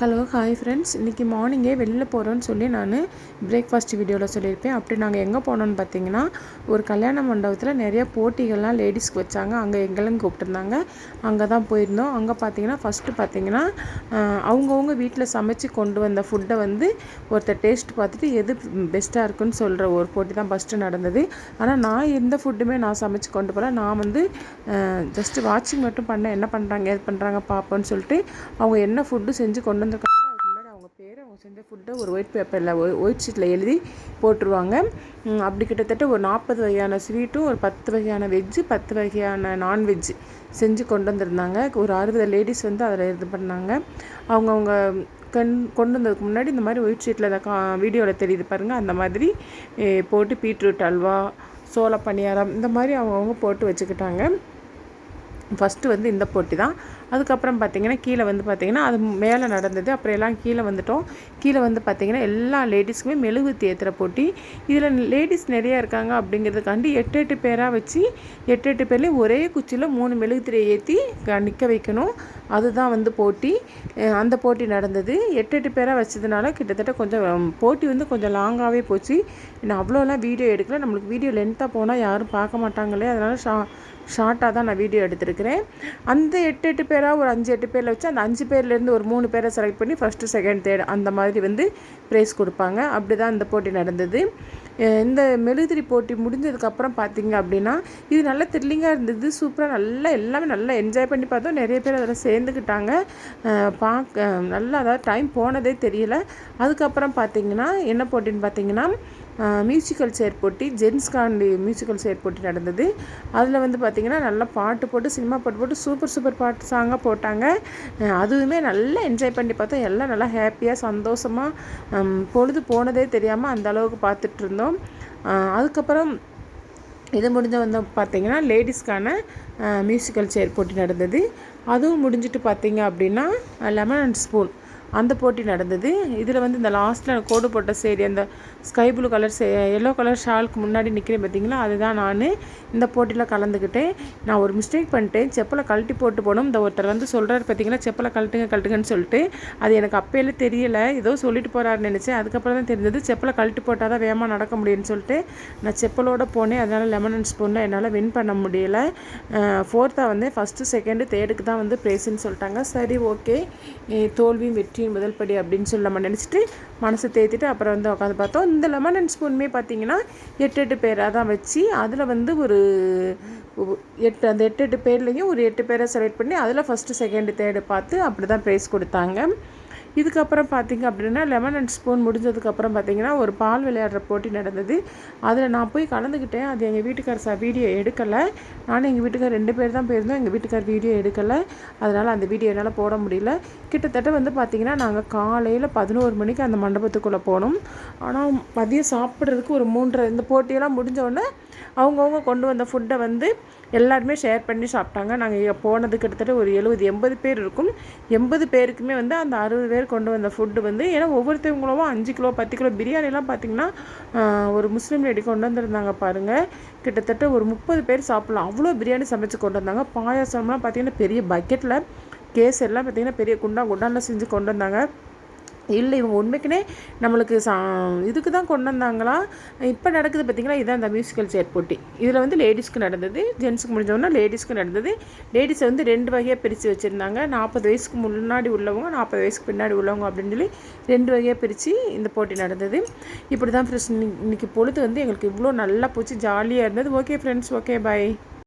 Hello hi friends இன்றைக்கி மார்னிங்கே வெளியில் போகிறோன்னு சொல்லி நான் பிரேக்ஃபாஸ்ட் வீடியோவில் சொல்லியிருப்பேன். அப்படி நாங்கள் எங்கே போனோன்னு பார்த்தீங்கன்னா ஒரு கல்யாண மண்டபத்தில் நிறைய போட்டிகள்லாம் லேடிஸ்க்கு வச்சாங்க. அங்கே எங்களையும் கூப்பிட்டுருந்தாங்க அங்கே தான் போயிருந்தோம். அங்கே பார்த்தீங்கன்னா ஃபஸ்ட்டு பார்த்தீங்கன்னா அவங்கவுங்க வீட்டில் சமைச்சு கொண்டு வந்த ஃபுட்டை வந்து ஒருத்தர் டேஸ்ட் பார்த்துட்டு எது பெஸ்ட்டாக இருக்குன்னு சொல்கிற ஒரு போட்டி தான் ஃபஸ்ட்டு நடந்தது. ஆனால் நான் எந்த ஃபுட்டுமே நான் சமைச்சு கொண்டு போகல நான் வந்து ஜஸ்ட்டு வாட்சிங் மட்டும் பண்ணேன். என்ன பண்ணுறாங்க எது பண்ணுறாங்க பார்ப்போன்னு சொல்லிட்டு அவங்க என்ன ஃபுட்டு செஞ்சு கொண்டு அவங்க செஞ்ச ஃபுட்டை ஒரு ஒயிட் பேப்பரில் ஒயிட் ஷீட்டில் எழுதி போட்டுருவாங்க. அப்படி கிட்டத்தட்ட ஒரு நாற்பது வகையான ஸ்வீட்டும் ஒரு பத்து வகையான வெஜ்ஜு பத்து வகையான நான்வெஜ்ஜு செஞ்சு கொண்டு வந்திருந்தாங்க. ஒரு அறுபது லேடிஸ் வந்து அதில் இது பண்ணாங்க. அவங்கவுங்க கண் கொண்டு வந்ததுக்கு முன்னாடி இந்த மாதிரி ஒயிட் ஷீட்டில் கா வீடியோவில் தெரியுது பாருங்கள் அந்த மாதிரி போட்டு பீட்ரூட் அல்வா சோள பணியாரம் இந்த மாதிரி அவங்கவுங்க போட்டு வச்சுக்கிட்டாங்க. ஃபஸ்ட்டு வந்து இந்த போட்டி தான். அதுக்கப்புறம் பார்த்திங்கன்னா கீழே வந்து பார்த்திங்கன்னா அது மேலே நடந்தது. அப்புறம் எல்லாம் கீழே வந்துட்டோம். கீழே வந்து பார்த்திங்கன்னா எல்லா லேடிஸ்க்குமே மெழுகுத்தி ஏற்றுற போட்டி. இதில் லேடிஸ் நிறையா இருக்காங்க அப்படிங்கிறதுக்காண்டி எட்டு எட்டு பேராக வச்சு எட்டு எட்டு பேர்லேயும் ஒரே குச்சியில் மூணு மெழுகுத்திரையை ஏற்றி நிற்க வைக்கணும். அதுதான் வந்து போட்டி. அந்த போட்டி நடந்தது. எட்டு எட்டு பேராக வச்சதுனால கிட்டத்தட்ட கொஞ்சம் போட்டி வந்து கொஞ்சம் லாங்காகவே போச்சு. நான் அவ்வளோலாம் வீடியோ எடுக்கல. நம்மளுக்கு வீடியோ லென்த்தாக போனால் யாரும் பார்க்க மாட்டாங்களே. அதனால் ஷா ஷார்ட்டாக தான் நான் வீடியோ எடுத்திருக்கிறேன். அந்த எட்டு எட்டு பேராக ஒரு அஞ்சு எட்டு பேரில் வச்சு அந்த அஞ்சு பேர்லேருந்து ஒரு மூணு பேரை செலக்ட் பண்ணி ஃபஸ்ட்டு செகண்ட் தேர்ட் அந்த மாதிரி வந்து ப்ரைஸ் கொடுப்பாங்க. அப்படி தான் இந்த போட்டி நடந்தது. இந்த மெழுதிரி போட்டி முடிஞ்சதுக்கப்புறம் பார்த்தீங்க அப்படின்னா இது நல்ல த்ரில்லிங்காக இருந்தது சூப்பராக நல்லா எல்லாமே நல்லா என்ஜாய் பண்ணி பார்த்தோம். நிறைய பேர் அதில் சேர்ந்துக்கிட்டாங்க. பார்க்க நல்லா அதாவது டைம் போனதே தெரியல. அதுக்கப்புறம் பார்த்தீங்கன்னா என்ன போட்டின்னு பார்த்தீங்கன்னா மியூசிக்கல் சேர் போட்டி ஜென்ஸ்காண்டி மியூசிக்கல் சேர் போட்டி நடந்தது. அதில் வந்து பார்த்திங்கன்னா நல்லா பாட்டு போட்டு சினிமா பாட்டு போட்டு சூப்பர் சூப்பர் பாட்டு சாங்காக போட்டாங்க. அதுவுமே நல்லா என்ஜாய் பண்ணி பார்த்தோம் எல்லாம் நல்லா ஹாப்பியாக சந்தோஷமாக பொழுது போனதே தெரியாமல் அந்த அளவுக்கு பார்த்துட்டு இருந்தோம். அதுக்கப்புறம் இது முடிஞ்ச வந்து பார்த்திங்கன்னா லேடிஸ்க்கான மியூசிக்கல் சேர் போட்டி நடந்தது. அதுவும் முடிஞ்சிட்டு பார்த்தீங்க அப்படின்னா லெமன் அண்ட் ஸ்பூன் அந்த போட்டி நடந்தது. இதில் வந்து இந்த லாஸ்ட்டில் கோடு போட்ட சேரி அந்த ஸ்கை ப்ளூ கலர் சே எல்லோ கலர் ஷாலுக்கு முன்னாடி நிற்கிறேன் பார்த்தீங்களா அதுதான் நான் இந்த போட்டியில் கலந்துக்கிட்டேன் நான் ஒரு மிஸ்டேக் பண்ணிட்டேன். செப்பலை கழட்டி போட்டு போனோம். இந்த ஒருத்தர் வந்து சொல்கிறார் பார்த்தீங்களா செப்பலை கழட்டுங்க கழட்டுங்கன்னு சொல்லிட்டு. அது எனக்கு அப்பையில தெரியலை. ஏதோ சொல்லிட்டு போகிறாருன்னு நினச்சேன். அதுக்கப்புறம் தான் தெரிஞ்சது செப்பலை கழட்டி போட்டால் தான் வேகமாக நடக்க முடியும்னு சொல்லிட்டு நான் செப்பலோடு போனேன். அதனால் லெமன் அண்ட் ஸ்பூனில் என்னால் வின் பண்ண முடியலை. ஃபோர்த்தாக வந்து ஃபஸ்ட்டு செகண்டு தேர்டுக்கு தான் வந்து ப்ரைஸுன்னு சொல்லிட்டாங்க. சரி ஓகே தோல்வியும் வெற்றி. வெற்றியின் முதல் படி அப்படின்னு சொல்லி நம்ம நினச்சிட்டு மனசை தேத்திட்டு அப்புறம் வந்து உட்காந்து பார்த்தோம். இந்த லெமன் அண்ட் ஸ்பூனுமே பார்த்தீங்கன்னா எட்டு எட்டு பேராக தான் வச்சு அதில் வந்து ஒரு எட்டு அந்த எட்டு எட்டு பேர்லேயும் ஒரு எட்டு பேரை செலக்ட் பண்ணி அதில் ஃபஸ்ட்டு செகண்டு தேர்டு பார்த்து அப்படி தான் ப்ரைஸ் கொடுத்தாங்க. இதுக்கப்புறம் பார்த்திங்க அப்படின்னா லெமன் அண்ட் ஸ்பூன் முடிஞ்சதுக்கப்புறம் பார்த்திங்கன்னா ஒரு பால் விளையாடுற போட்டி நடந்தது. அதில் நான் போய் கலந்துக்கிட்டேன் அது எங்கள் வீட்டுக்கார் சார் வீடியோ எடுக்கலை. நானும் எங்கள் வீட்டுக்கார் ரெண்டு பேர் தான் போயிருந்தோம். எங்கள் வீட்டுக்கார் வீடியோ எடுக்கலை. அதனால் அந்த வீடியோ என்னால் போட முடியல. கிட்டத்தட்ட வந்து பார்த்திங்கன்னா நாங்கள் காலையில் பதினோரு மணிக்கு அந்த மண்டபத்துக்குள்ளே போனோம். ஆனால் மதியம் சாப்பிட்றதுக்கு ஒரு மூன்றரை இந்த போட்டியெல்லாம் முடிஞ்சோடனே அவங்கவுங்க கொண்டு வந்த ஃபுட்டை வந்து எல்லாருமே ஷேர் பண்ணி சாப்பிட்டாங்க. நாங்கள் போனது கிட்டத்தட்ட ஒரு எழுபது எண்பது பேர் இருக்கும். எண்பது பேருக்குமே வந்து அந்த அறுபது பேர் கொண்டு வந்த ஃபுட்டு வந்து ஏன்னா ஒவ்வொருத்தவங்களும் அஞ்சு கிலோ பத்து கிலோ பிரியாணிலாம் பார்த்திங்கன்னா ஒரு முஸ்லீம் லேடி கொண்டு வந்திருந்தாங்க பாருங்கள் கிட்டத்தட்ட ஒரு முப்பது பேர் சாப்பிட்லாம். அவ்வளோ பிரியாணி சமைச்சு கொண்டு வந்தாங்க. பாயாசம்லாம் பார்த்திங்கன்னா பெரிய பக்கெட்டில் கேஸ் எல்லாம் பார்த்திங்கன்னா பெரிய குண்டா குண்டானில் செஞ்சு கொண்டு வந்தாங்க. இல்லை இவங்க உண்மைக்குனே நம்மளுக்கு சா இதுக்கு தான் கொண்டு வந்தாங்களா? இப்போ நடக்குது பார்த்திங்களா இதான் இந்த மியூசிக்கல் சேர் போட்டி. இதில் வந்து லேடிஸ்க்கு நடந்தது ஜென்ஸுக்கு முடிஞ்சவொன்னா லேடிஸ்க்கு நடந்தது. லேடிஸை வந்து ரெண்டு வகையாக பிரித்து வச்சுருந்தாங்க. நாற்பது வயசுக்கு முன்னாடி உள்ளவங்க நாற்பது வயசுக்கு பின்னாடி உள்ளவங்க அப்படின்னு சொல்லி ரெண்டு வகையாக பிரித்து இந்த போட்டி நடந்தது. இப்படி தான் ஃப்ரெண்ட்ஸ் இன்னைக்கு பொழுது வந்து எங்களுக்கு இவ்வளோ நல்லா போச்சு ஜாலியாக இருந்தது. Okay friends okay bye